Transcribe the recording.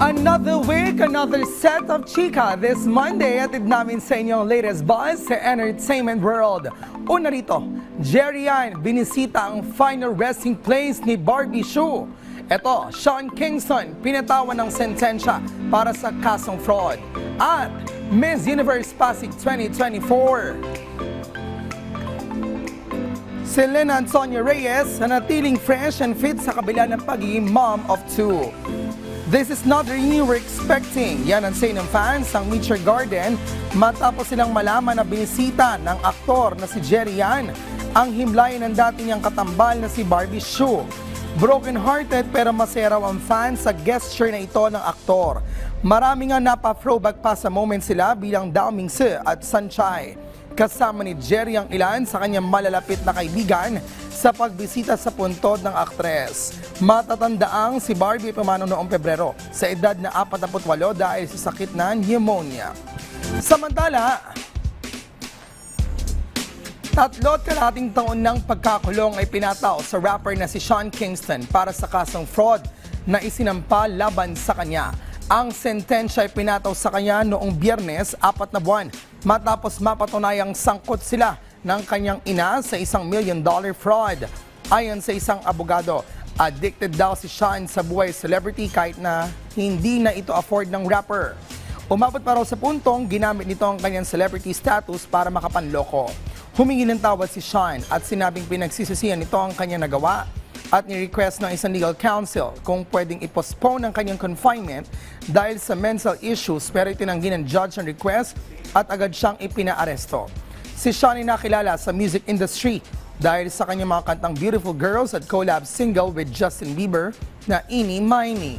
Another week, another set of chika. This Monday, atid namin sa inyo ang latest buzz sa entertainment world. Una rito, Jerry Yan binisita ang final resting place ni Barbie Shue. Ito, Sean Kingston, pinatawan ng sentensya para sa kasong fraud. At Miss Universe Pasig 2024. Si Lynn Antonio Reyes nanatiling fresh and fit sa kabila ng pagiging mom of two. This is not the reunion we're expecting. Yan ang say ng fans ng Nature Garden matapos silang malaman na binisita ng aktor na si Jerry Yan ang himlayan ng dati niyang katambal na si Barbie Shue. Broken-hearted pero masaya raw ang fans sa gesture na ito ng aktor. Marami nga napa-throwback pa sa moment sila bilang Dao Mingse at Sunshine. Kasama ni Jerry ang ilan sa kanyang malalapit na kaibigan sa pagbisita sa puntod ng aktres. Matatandaang si Barbie pumano noong Pebrero sa edad na 48 dahil sa sakit na pneumonia. Samantala, Tatlo't kalating taon ng pagkakulong ay pinataw sa rapper na si Sean Kingston para sa kasong fraud na isinampa laban sa kanya. Ang sentensya ay pinataw sa kanya noong biyernes, apat na buwan, matapos mapatunayang sangkot sila ng kanyang ina sa isang million dollar fraud. Ayon sa isang abogado, addicted daw si Sean sa buhay celebrity kahit na hindi na ito afford ng rapper. Umabot pa raw sa puntong ginamit nito ang kanyang celebrity status para makapanloko. Humingi ng tawad si Sean at sinabing pinagsisisihan nito ang kanyang nagawa at ni-request ng isang legal counsel kung pwedeng i-postpone ang kanyang confinement dahil sa mental issues pero itinanggi ng judge ang request at agad siyang ipinaaresto. Si ay nakilala sa music industry dahil sa kanyang mga kantang Beautiful Girls at collab single with Justin Bieber na Ini Miney.